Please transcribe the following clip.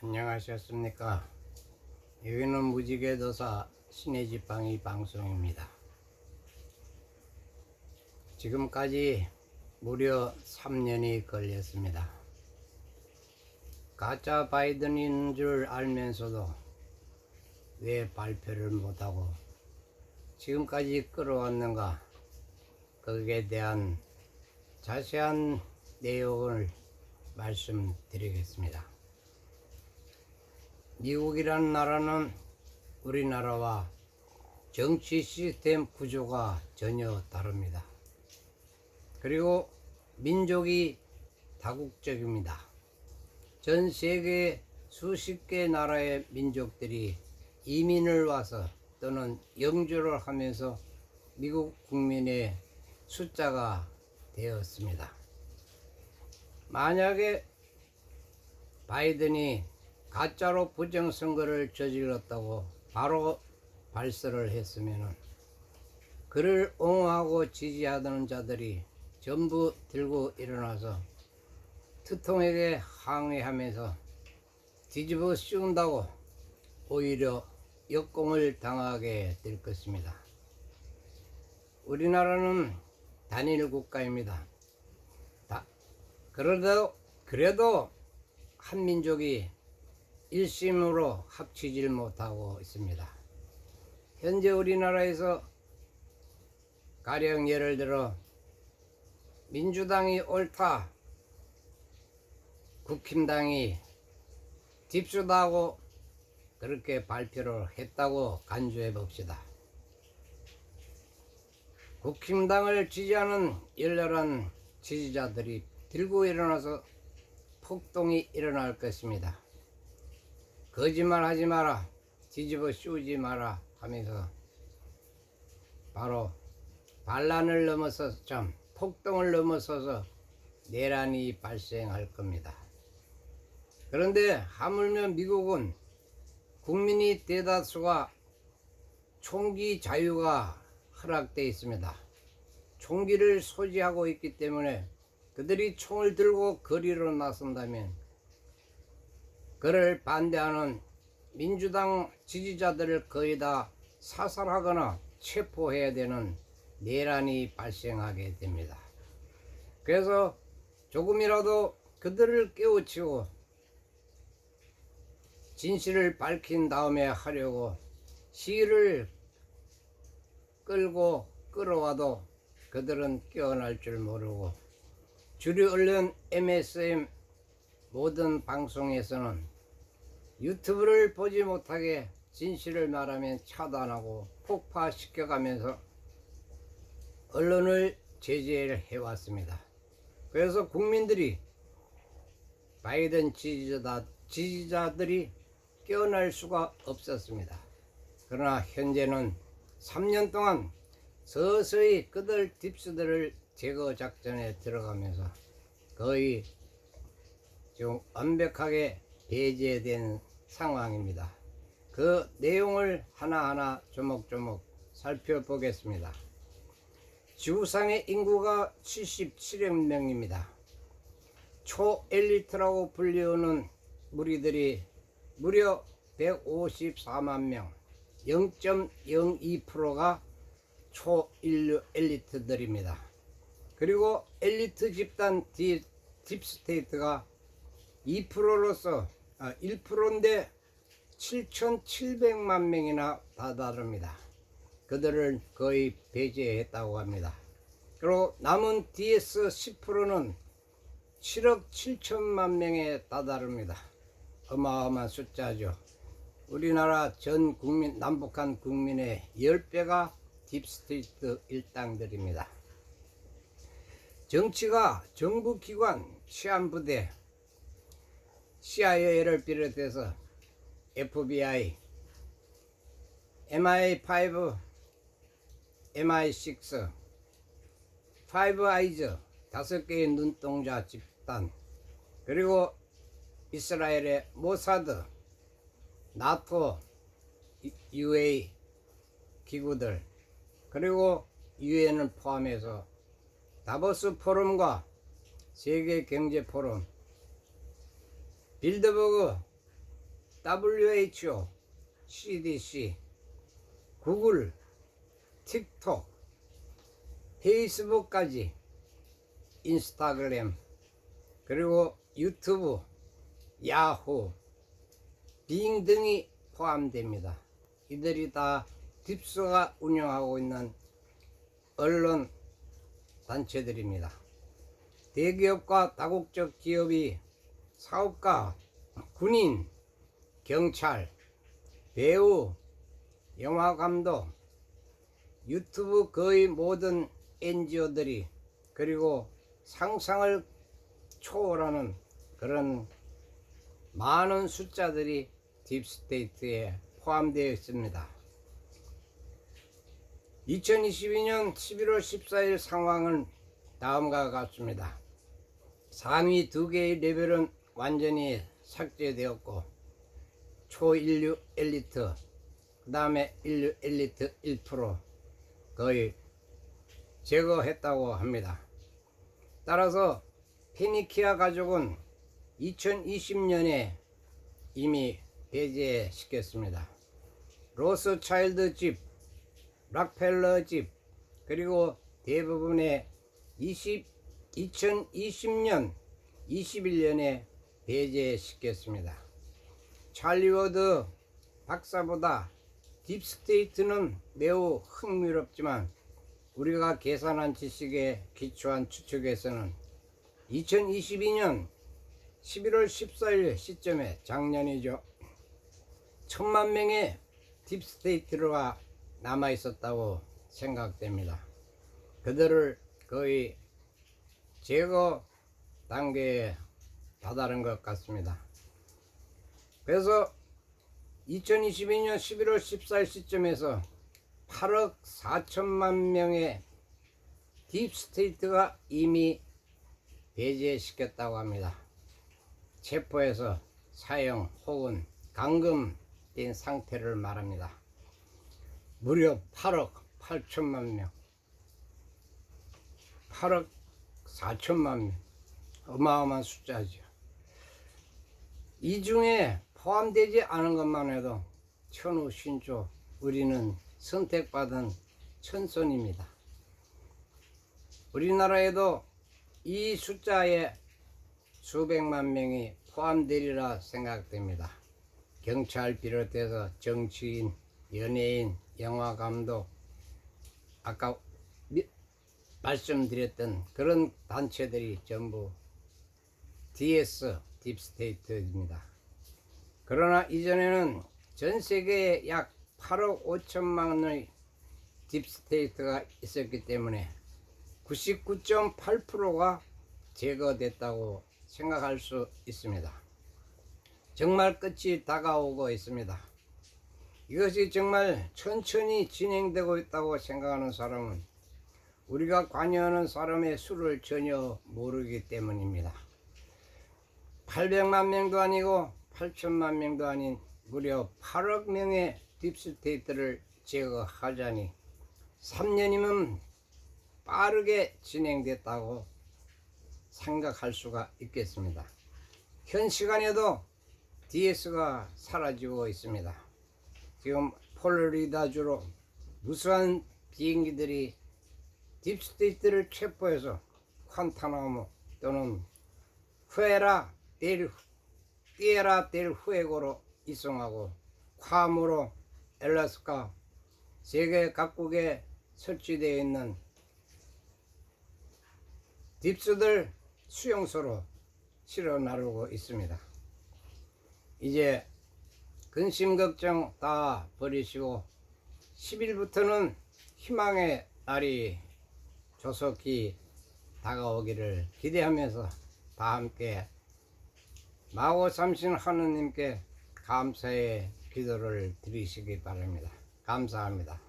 안녕하셨습니까? 여기는 무지개도사 신의 지팡이 방송입니다. 지금까지 무려 3년이 걸렸습니다. 가짜 바이든인 줄 알면서도 왜 발표를 못하고 지금까지 끌어왔는가 거기에 대한 자세한 내용을 말씀드리겠습니다. 미국이라는 나라는 우리나라와 정치 시스템 구조가 전혀 다릅니다. 그리고 민족이 다국적입니다. 전 세계 수십 개 나라의 민족들이 이민을 와서 또는 영주를 하면서 미국 국민의 숫자가 되었습니다. 만약에 바이든이 가짜로 부정선거를 저질렀다고 바로 발설을 했으면은 그를 옹호하고 지지하던 자들이 전부 들고 일어나서 트통에게 항의하면서 뒤집어 씌운다고 오히려 역공을 당하게 될 것입니다. 우리나라는 단일 국가입니다. 다, 그래도, 그래도 한민족이 일심으로 합치질 못하고 있습니다. 현재 우리나라에서 가령 예를 들어 민주당이 옳다, 국힘당이 딥수다고 그렇게 발표를 했다고 간주해 봅시다. 국힘당을 지지하는 열렬한 지지자들이 들고 일어나서 폭동이 일어날 것입니다. 거짓말 하지 마라, 뒤집어 씌우지 마라 하면서 바로 반란을 넘어서서 참 폭동을 넘어서서 내란이 발생할 겁니다. 그런데 하물며 미국은 국민이 대다수가 총기 자유가 허락되어 있습니다. 총기를 소지하고 있기 때문에 그들이 총을 들고 거리로 나선다면 그를 반대하는 민주당 지지자들을 거의 다 사살하거나 체포해야 되는 내란이 발생하게 됩니다. 그래서 조금이라도 그들을 깨우치고 진실을 밝힌 다음에 하려고 시위를 끌고 끌어와도 그들은 깨어날 줄 모르고 주류 언론 MSM 모든 방송에서는 유튜브를 보지 못하게 진실을 말하면 차단하고 폭파시켜가면서 언론을 제재를 해왔습니다. 그래서 국민들이 바이든 지지자, 지지자들이 깨어날 수가 없었습니다. 그러나 현재는 3년 동안 서서히 그들 딥스들을 제거 작전에 들어가면서 거의 지금 완벽하게 배제된 상황입니다. 그 내용을 하나하나 조목조목 살펴보겠습니다. 지구상의 인구가 77억 명입니다. 초엘리트라고 불리우는 무리들이 무려 154만 명, 0.02%가 초인류 엘리트들입니다. 그리고 엘리트 집단 딥, 딥스테이트가 2%로서 아, 1%인데 7,700만 명이나 다다릅니다. 그들을 거의 배제했다고 합니다. 그리고 남은 DS 10%는 7억 7천만 명에 다다릅니다. 어마어마한 숫자죠. 우리나라 전 국민, 남북한 국민의 10배가 딥스테이트 일당들입니다. 정치가 정부기관, 치안부대, CIA를 비롯해서 FBI, MI5, MI6, 파이브 아이즈 다섯 개의 눈동자 집단 그리고 이스라엘의 모사드, 나토, UA 기구들 그리고 유엔을 포함해서 다보스 포럼과 세계 경제 포럼, 빌드버그 WHO, CDC, 구글, 틱톡, 페이스북까지 인스타그램 그리고 유튜브, 야후, 빙 등이 포함됩니다. 이들이 다 딥스가 운영하고 있는 언론 단체들입니다. 대기업과 다국적 기업이 사업가, 군인, 경찰, 배우, 영화 감독, 유튜브 거의 모든 NGO들이 그리고 상상을 초월하는 그런 많은 숫자들이 딥스테이트에 포함되어 있습니다. 2022년 11월 14일 상황은 다음과 같습니다. 상위 두 개의 레벨은 완전히 삭제되었고 초인류 엘리트 그 다음에 인류 엘리트 1% 거의 제거했다고 합니다. 따라서 페니키아 가족은 2020년에 이미 배제시켰습니다. 로스차일드 집, 락펠러 집, 그리고 대부분의 20, 2020년, 21년에 배제시켰습니다. 찰리워드 박사보다 딥스테이트는 매우 흥미롭지만 우리가 계산한 지식에 기초한 추측에서는 2022년 11월 14일 시점에 작년이죠. 천만 명의 딥스테이트가 남아 있었다고 생각됩니다. 그들을 거의 제거 단계에 다다른 것 같습니다. 그래서 2022년 11월 14일 시점에서 8억 4천만 명의 딥스테이트가 이미 배제시켰다고 합니다. 체포해서 사형 혹은 감금된 상태를 말합니다. 무려 8억 8천만 명, 8억 4천만 명, 어마어마한 숫자죠. 이 중에 포함되지 않은 것만 해도 천우 신조 우리는 선택받은 천손입니다. 우리나라에도 이 숫자에 수백만 명이 포함되리라 생각됩니다. 경찰 비롯해서 정치인, 연예인, 영화 감독, 아까 미- 말씀드렸던 그런 단체들이 전부 DS 딥스테이트입니다. 그러나 이전에는 전 세계에 약 8억 5천만의 딥스테이트가 있었기 때문에 99.8%가 제거됐다고 생각할 수 있습니다. 정말 끝이 다가오고 있습니다. 이것이 정말 천천히 진행되고 있다고 생각하는 사람은 우리가 관여하는 사람의 수를 전혀 모르기 때문입니다. 800만 명도 아니고 8천만 명도 아닌 무려 8억 명의 딥스테이트를 제거하자니 3년이면 빠르게 진행됐다고 생각할 수가 있겠습니다. 현 시간에도 DS가 사라지고 있습니다. 지금 폴리다주로 무수한 비행기들이 딥스테이트를 체포해서 환타나모 또는 후에라 델 띠에라 델 후에고로 이송하고 괌으로 엘라스카 세계 각국에 설치되어 있는 딥스들 수용소로 실어 나르고 있습니다. 이제 근심 걱정 다 버리시고 10일부터는 희망의 날이 조속히 다가오기를 기대하면서 다 함께 마고 삼신 하느님께 감사의 기도를 드리시기 바랍니다. 감사합니다.